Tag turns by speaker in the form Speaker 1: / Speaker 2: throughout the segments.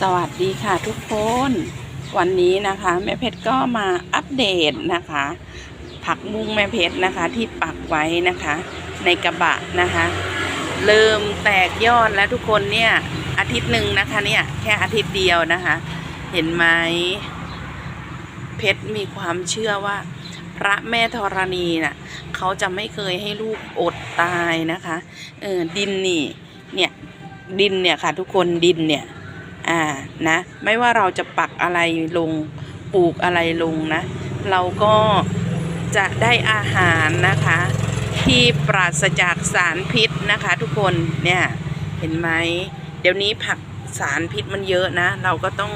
Speaker 1: สวัสดีค่ะทุกคน วันนี้นะคะ แม่เพชรก็มาอัปเดตนะคะ ผักมุ้งแม่เพชรนะคะที่ปักไว้นะคะ ในกระบะนะคะ เริ่มแตกยอดแล้วทุกคนเนี่ยอาทิตย์หนึ่งนะคะเนี่ยแค่อาทิตย์เดียวนะคะ เห็นไหมเพชรมีความเชื่อว่า พระแม่ธรณีน่ะเขาจะไม่เคยให้ลูกอดตายนะคะเออดินนี่เนี่ยดินเนี่ยค่ะทุกคนดินเนี่ย อ่านะไม่ว่าเราจะปักอะไรลงปลูกอะไรลงนะ เราก็จะได้อาหารนะคะ ที่ปราศจากสารพิษนะคะ ทุกคนเนี่ยเห็นไหมเดี๋ยวนี้ผักสารพิษมันเยอะนะ เราก็ต้อง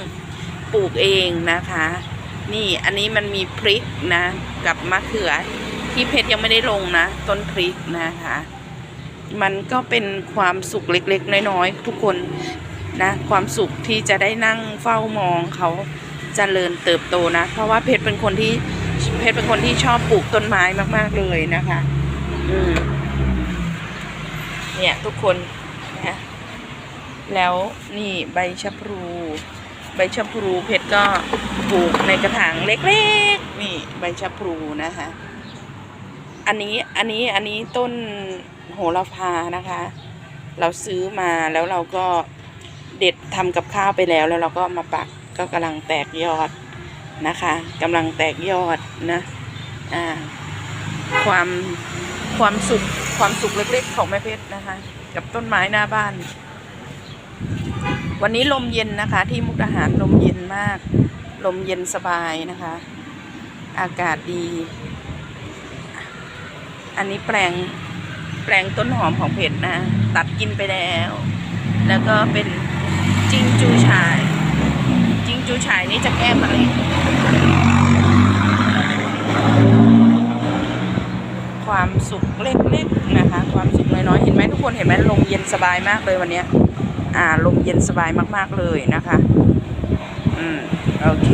Speaker 1: ปลูกเองนะคะ นี่อันนี้มันมีพริกนะกับมะเขือที่เพชรยังไม่ได้ลงนะ ต้นพริกนะคะ มันก็เป็นความสุขเล็กๆ น้อยๆ ทุกคน นะความสุขที่จะได้นั่งเฝ้ามองเขาจเจริญเติบโตนะ เพราะว่าเพชรเป็นคนที่เพชรเป็นคนที่ชอบปลูกต้นไม้มาก ๆเลยนะคะอืมเนี่ยทุกคนนะแล้วนี่ใบชะพลูใบชะพลูเพชรก็ปลูกในกระถางเล็กๆนี่ใบชะพลูนะคะ อันนี้อันนี้อันนี้ต้นโหระพานะคะ เราซื้อมาแล้วเราก็ เด็ดทำกับข้าวไปแล้วแล้วเราก็มาปักก็กำลังแตกยอดนะคะกำลังแตกยอดนะอ่าความความสุขความสุขเล็กๆ ของแม่เพชรนะคะ กับต้นไม้หน้าบ้าน วันนี้ลมเย็นนะคะ ที่มุกดาหารลมเย็นมาก ลมเย็นสบายนะคะ อากาศดี อันนี้แปลงแปลงต้นหอมของเพชรนะ ตัดกินไปแล้ว แล้วก็เป็น จิงจูฉาย จิงจูฉายนี่จะแก้มะเร็งความสุขเล็กๆนะคะ ความสุขน้อยๆเห็นไหมทุกคนเห็นไหมลมเย็นสบายมากเลยวันนี้อ่าลมเย็นสบายมากๆเลยนะคะ อืม โอเค